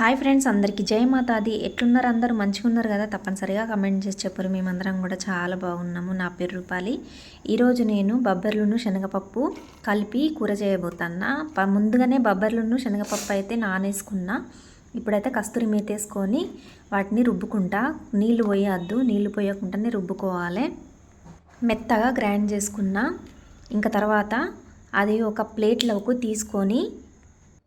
Hi friends అందరికీ జై మాతాది. ఎట్లున్నారు అందరూ? మంచిగా ఉన్నారు కదా? తప్పనిసరిగా కమెంట్ చేసి చెప్పరు. మేమందరం కూడా చాలా బాగున్నాము. నా పేరు రూపాలి. ఈరోజు నేను బబ్బర్లును శనగపప్పు కలిపి కూర చేయబోతున్నా. ప- ముందుగానే బొబ్బర్లును శనగపప్పు అయితే నానేసుకున్నా. ఇప్పుడైతే కస్తూరి మేతేసుకొని వాటిని రుబ్బుకుంటా. నీళ్ళు పోయొద్దు. నీళ్ళు పోయకుండానే రుబ్బుకోవాలి. మెత్తగా గ్రైండ్ చేసుకున్నా. ఇంకా తర్వాత అది ఒక ప్లేట్లోకి తీసుకొని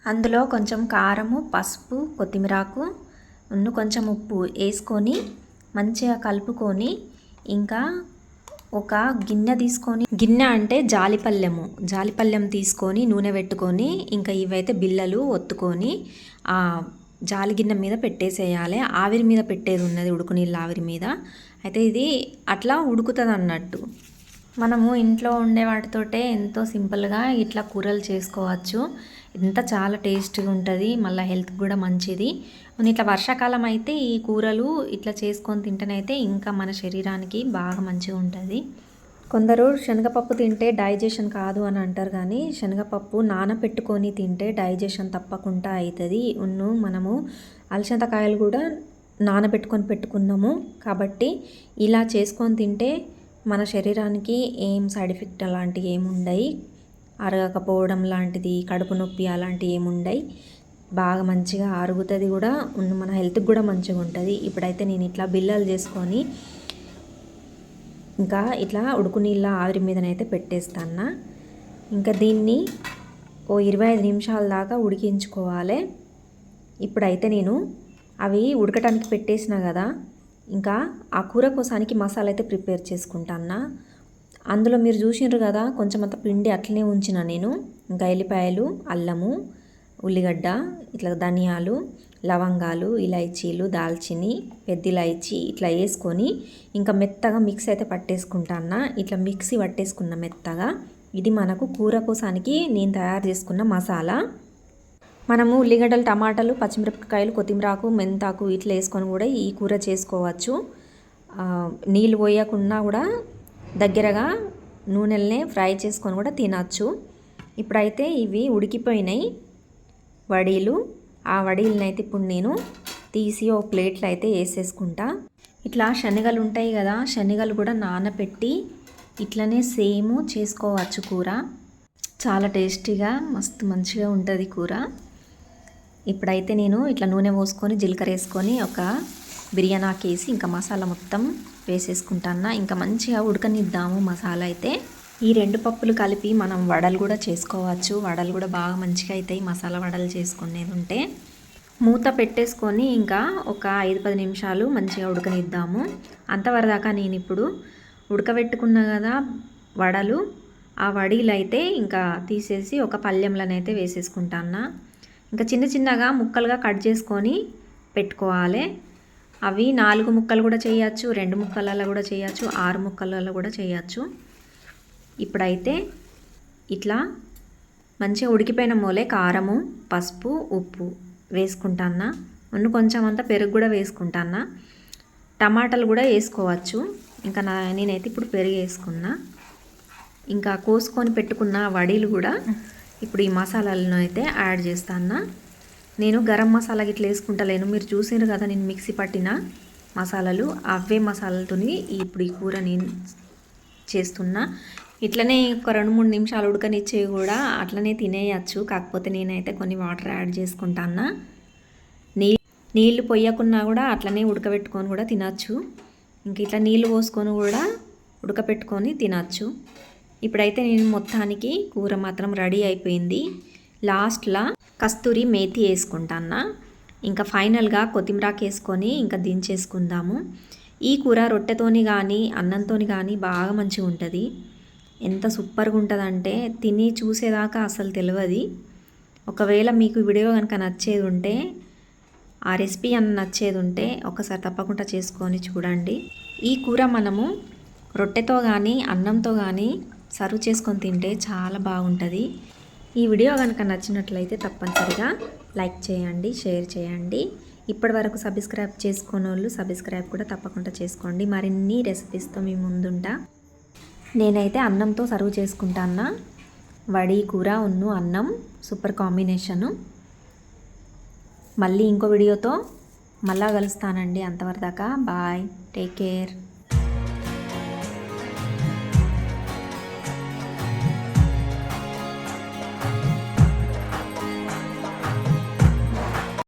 అందులో కొంచెం కారము పసుపు కొత్తిమీరాకు ఉన్ను కొంచెం ఉప్పు వేసుకొని మంచిగా కలుపుకొని ఇంకా ఒక గిన్నె తీసుకొని గిన్నె అంటే జాలిపల్లెము. జాలిపల్లెం తీసుకొని నూనె పెట్టుకొని ఇంకా ఇవైతే బిల్లలు ఒత్తుకొని ఆ జాలి గిన్నె మీద పెట్టేసేయాలి. ఆవిరి మీద పెట్టేది ఉన్నది ఉడుకు నీళ్ళ ఆవిరి మీద. అయితే ఇది అట్లా ఉడుకుతుంది అన్నట్టు మనము ఇంట్లో ఉండే వాటితోటే ఎంతో సింపుల్గా ఇట్లా కూరలు చేసుకోవచ్చు. ఎంత చాలా టేస్ట్గా ఉంటుంది మళ్ళీ హెల్త్ కూడా మంచిది. ఇట్లా వర్షాకాలం అయితే ఈ కూరలు ఇట్లా చేసుకొని తింటేనైతే ఇంకా మన శరీరానికి బాగా మంచిగా ఉంటుంది. కొందరు శనగపప్పు తింటే డైజెషన్ కాదు అని అంటారు కానీ శనగపప్పు నానపెట్టుకొని తింటే డైజెషన్ తప్పకుండా అవుతుంది ఉన్ను మనము అలసందకాయలు కూడా నానబెట్టుకొని పెట్టుకున్నాము కాబట్టి ఇలా చేసుకొని తింటే మన శరీరానికి ఏం సైడ్ ఎఫెక్ట్ అలాంటివి ఏమి ఉండవు అరగకపోవడం లాంటిది కడుపు నొప్పి అలాంటివి ఏముండయి బాగా మంచిగా అరుగుతుంది కూడా మన హెల్త్కి కూడా మంచిగా ఉంటుంది. ఇప్పుడైతే నేను ఇట్లా బిల్లలు చేసుకొని ఇంకా ఇట్లా ఉడుకు నీళ్ళ ఆవిరి మీదనైతే పెట్టేస్తాను ఇంకా దీన్ని ఓ ఇరవై ఐదు నిమిషాల దాకా ఉడికించుకోవాలి. ఇప్పుడైతే నేను అవి ఉడకటానికి పెట్టేసిన కదా ఇంకా ఆ కూర కోసానికి మసాలా అయితే ప్రిపేర్ చేసుకుంటాను అందులో మీరు చూసినారు కదా కొంచెం అంత పిండి అట్లనే ఉంచిన నేను. ఇంకా ఎల్లిపాయలు అల్లము ఉల్లిగడ్డ ఇట్లా ధనియాలు లవంగాలు ఇలైచీలు దాల్చిని పెద్ద ఇలైచి ఇట్లా వేసుకొని ఇంకా మెత్తగా మిక్స్ అయితే పట్టేసుకుంటాను ఇట్లా మిక్సీ పట్టేసుకున్న మెత్తగా. ఇది మనకు కూర కోసానికి నేను తయారు చేసుకున్న మసాలా. మనము ఉల్లిగడ్డలు టమాటాలు పచ్చిమిరపకాయలు కొత్తిమీరాకు మెంతాకు ఇట్లా వేసుకొని కూడా ఈ కూర చేసుకోవచ్చు. నీళ్ళు పోయకుండా కూడా దగ్గరగా నూనెలనే ఫ్రై చేసుకొని కూడా తినచ్చు. ఇప్పుడైతే ఇవి ఉడికిపోయినాయి. వడీలు. ఆ వడీలని అయితే ఇప్పుడు నేను తీసి ఓ ప్లేట్లో అయితే వేసేసుకుంటా. ఇట్లా శనగలు ఉంటాయి కదా శనగలు కూడా నానబెట్టి ఇట్లనే సేమ్ చేసుకోవచ్చు కూర. చాలా టేస్టీగా మస్తు మంచిగా ఉంటుంది కూర. ఇప్పుడైతే నేను ఇట్లా నూనె పోసుకొని జీలకర్ర వేసుకొని ఒక బిర్యానీ వేసి ఇంకా మసాలా మొత్తం వేసేసుకుంటాను? ఇంకా మంచిగా ఉడకనిద్దాము మసాలా అయితే. ఈ రెండు పప్పులు కలిపి మనం వడలు కూడా చేసుకోవచ్చు. వడలు కూడా బాగా మంచిగా అవుతాయి మసాలా వడలు చేసుకునేది ఉంటే. మూత పెట్టేసుకొని ఇంకా ఒక ఐదు పది నిమిషాలు మంచిగా ఉడకనిద్దాము. అంతవరదాకా నేను ఇప్పుడు ఉడకబెట్టుకున్నా కదా వడలు ఆ వడీలు అయితే ఇంకా తీసేసి ఒక పళ్ళెంలోనైతే వేసేసుకుంటాను. ఇంకా చిన్న చిన్నగా ముక్కలుగా కట్ చేసుకొని పెట్టుకోవాలి. అవి నాలుగు ముక్కలు కూడా చేయొచ్చు రెండు ముక్కలలో కూడా చేయొచ్చు ఆరు ముక్కలలో కూడా చేయొచ్చు. ఇప్పుడైతే ఇట్లా మంచిగా ఉడికిపోయిన మూలే కారము పసుపు ఉప్పు వేసుకుంటానా ఉన్ను కొంచెం అంతా పెరుగు కూడా వేసుకుంటానా టమాటాలు కూడా వేసుకోవచ్చు. ఇంకా నా నేనైతే ఇప్పుడు పెరుగు వేసుకున్నా. ఇంకా కోసుకొని పెట్టుకున్న వడీలు కూడా ఇప్పుడు ఈ మసాలాలను అయితే యాడ్ చేస్తాను నేను గరం మసాలా గిట్ల వేసుకుంటలేను. మీరు చూసినారు కదా నేను మిక్సీ పట్టిన మసాలాలు. అవే మసాలాలతోని ఇప్పుడు ఈ కూర నేను చేస్తున్నా. ఇట్లనే ఒక రెండు మూడు నిమిషాలు ఉడకనిచ్చేవి కూడా అట్లనే తినేయచ్చు. కాకపోతే నేనైతే కొన్ని వాటర్ యాడ్ చేసుకుంటాను నీ నీళ్ళు పొయ్యకున్నా కూడా అట్లనే ఉడకబెట్టుకొని కూడా తినచ్చు. ఇంక ఇట్లా నీళ్ళు పోసుకొని కూడా ఉడకపెట్టుకొని తినచ్చు. ఇప్పుడైతే నేను మొత్తానికి కూర మాత్రం రెడీ అయిపోయింది. లాస్ట్లో కస్తూరి మేతి వేసుకుంటాను ఇంకా ఫైనల్గా కొత్తిమీరాకు వేసుకొని ఇంకా దించేసుకుందాము. ఈ కూర రొట్టెతోని కానీ అన్నంతోని కానీ బాగా మంచిగా ఉంటుంది. ఎంత సూపర్గా ఉంటుందంటే తిని చూసేదాకా అసలు తెలియదు ఒకవేళ మీకు వీడియో కనుక నచ్చేది ఉంటే ఆ రెసిపీ అన్న నచ్చేది ఉంటే ఒకసారి తప్పకుండా చేసుకొని చూడండి. ఈ కూర మనము రొట్టెతో కానీ అన్నంతో కానీ సర్వ్ చేసుకొని తింటే చాలా బాగుంటుంది. ఈ వీడియో కనుక నచ్చినట్లయితే తప్పనిసరిగా లైక్ చేయండి షేర్ చేయండి. ఇప్పటి వరకు సబ్స్క్రైబ్ చేసుకున్న వాళ్ళు సబ్స్క్రైబ్ కూడా తప్పకుండా చేసుకోండి. మరిన్ని రెసిపీస్తో మీ ముందుంటా. నేనైతే అన్నంతో సర్వ్ చేసుకుంటాను వడి కూర ఉన్ను అన్నం సూపర్ కాంబినేషను. మళ్ళీ ఇంకో వీడియోతో మళ్ళా కలుస్తానండి. అంతవరదాకా బాయ్ టేక్ కేర్.